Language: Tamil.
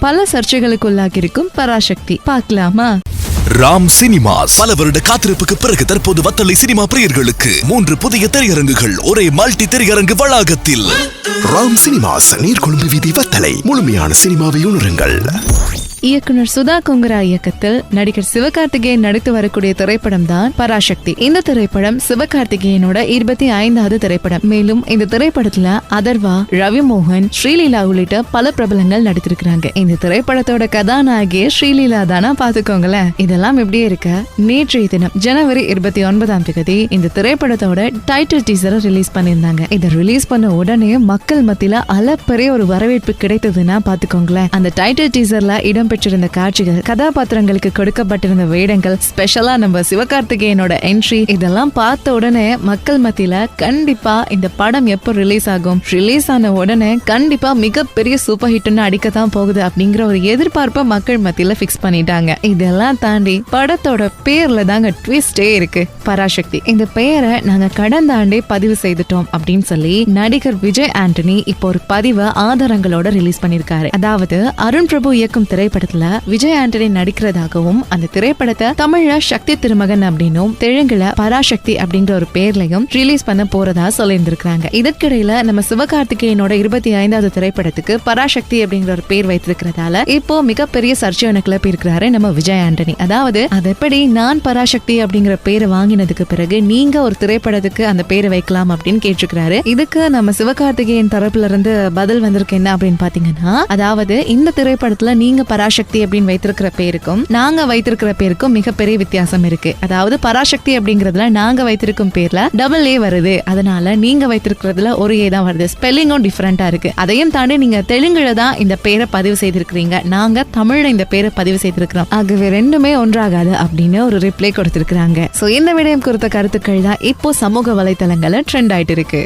பல சர்ச்சைகளுக்குள்ளாகி இருக்கும் பராசக்தி. பார்க்கலாமா? ராம் சினிமாஸ். பல வருட காத்திருப்புக்கு பிறகு தற்போது வத்தலை சினிமா பிரியர்களுக்கு மூன்று புதிய திரையரங்குகள் ஒரே மல்டி திரையரங்கு வளாகத்தில். ராம் சினிமாஸ் நீர்கொழும்பு வீதி வத்தலை. முழுமையான சினிமாவை உணருங்கள். இயக்குனர் சுதா குங்குரா இயக்கத்தில் நடிகர் சிவகார்த்திகேயன் நடித்து வரக்கூடிய திரைப்படம் தான் பராசக்தி. இந்த திரைப்படம் சிவகார்த்திகேயனோட இருபத்தி ஐந்தாவது திரைப்படம். மேலும் இந்த திரைப்படத்துல அதர்வா ரவிமோகன் ஸ்ரீலீலா உள்ளிட்ட பல பிரபலங்கள் நடித்திருக்கிறாங்க. இந்த திரைப்படத்தோட கதாநாயகியே ஸ்ரீலீலா தானா பாத்துக்கோங்களேன். இதெல்லாம் எப்படி இருக்க? நேற்றைய தினம் ஜனவரி இருபத்தி ஒன்பதாம் தேதி இந்த திரைப்படத்தோட டைட்டில் டீசரை ரிலீஸ் பண்ணியிருந்தாங்க. இதை ரிலீஸ் பண்ண உடனே மக்கள் மத்தியில அளப்பரிய ஒரு வரவேற்பு கிடைத்ததுன்னா பாத்துக்கோங்களேன். அந்த டைட்டில் டீசர்ல இடம்பெற்றிருந்த காட்சிகள் கதாபாத்திரங்களுக்கு கொடுக்கப்பட்டிருந்த வேடங்கள் ஸ்பெஷலா நம்ம சிவகார்த்திகேயனோட என்ட்ரி இதெல்லாம் பார்த்த உடனே மக்கள் மத்தியில கண்டிப்பா இந்த படம் எப்போ ரிலீஸ் ஆகும்? ரிலீஸ் ஆன உடனே கண்டிப்பா மிகப்பெரிய சூப்பர் ஹிட்னு அடிக்கத்தான் போகுது அப்படிங்கிற ஒரு எதிர்பார்ப்பை மக்கள் மத்தியில பிக்ஸ் பண்ணிட்டாங்க. இதெல்லாம் தாண்டி படத்தோட பேர்ல தாங்க ட்விஸ்டே இருக்கு. பராசக்தி இந்த பெயரை நாங்க கடந்த ஆண்டே பதிவு செய்துட்டோம் அப்படின்னு சொல்லி நடிகர் விஜய் ஆண்டனி இப்போ ஒரு பதிவை ஆதாரங்களோட ரிலீஸ் பண்ணிருக்காரு. அதாவது அருண் பிரபு இயக்கும் திரைப்படம் திரைப்படத்துல விஜய் ஆண்டனி நடிக்கிறதாகவும் அந்த திரைப்படத்தை தமிழ்ல சக்தி திருமகன் அப்படின்னும் தெலுங்குல பராசக்தி அப்படிங்கிற ஒரு பேர்லயும் ரிலீஸ் பண்ண போறதா சொல்லியிருந்திருக்காங்க இதற்கிடையில நம்ம சிவகார்த்திகேயனோட இருபத்தி ஐந்தாவது திரைப்படத்துக்கு பராசக்தி அப்படிங்கிற ஒரு பேர் வைத்திருக்கிறதால இப்போ மிகப்பெரிய சர்ச்சையான கிளப்பி இருக்கிறாரு நம்ம விஜய் ஆண்டனி. அதாவது அது எப்படி நான் பராசக்தி அப்படிங்கிற பேரை வாங்கினதுக்கு பிறகு நீங்க ஒரு திரைப்படத்துக்கு அந்த பேரை வைக்கலாம்? அப்படின்னு கேட்டிருக்கிறாரு. இதுக்கு நம்ம சிவகார்த்திகேயன் தரப்புல இருந்து பதில் வந்திருக்கு என்ன அப்படின்னு பாத்தீங்கன்னா அதாவது இந்த திரைப்படத்துல நீங்க பராசக்தி அப்படின்னு வைத்திருக்கிற பேருக்கும் நாங்க வைத்திருக்கிற பேருக்கும் மிகப்பெரிய வித்தியாசம் இருக்கு. அதாவது பராசக்தி அப்படிங்கறதுல நாங்க வைத்திருக்கும் பேர்ல டபுள் ஏ வருது. அதனால நீங்க வைத்திருக்கிறதுல ஒரு ஏ தான் வருது. ஸ்பெல்லிங்கும் டிஃபரெண்டா இருக்கு. அதையும் தாண்டி நீங்க தெலுங்குல தான் இந்த பேரை பதிவு செய்திருக்கிறீங்க. நாங்க தமிழ்ல இந்த பேரை பதிவு செய்திருக்கிறோம். ஆகவே ரெண்டுமே ஒன்றாகாது அப்படின்னு ஒரு ரிப்ளை கொடுத்திருக்கிறாங்க. சோ இந்த விடயம் குறித்த கருத்துக்கள் தான் இப்போ சமூக வலைத்தளங்கள்ல ட்ரெண்ட் ஆயிட்டு இருக்கு.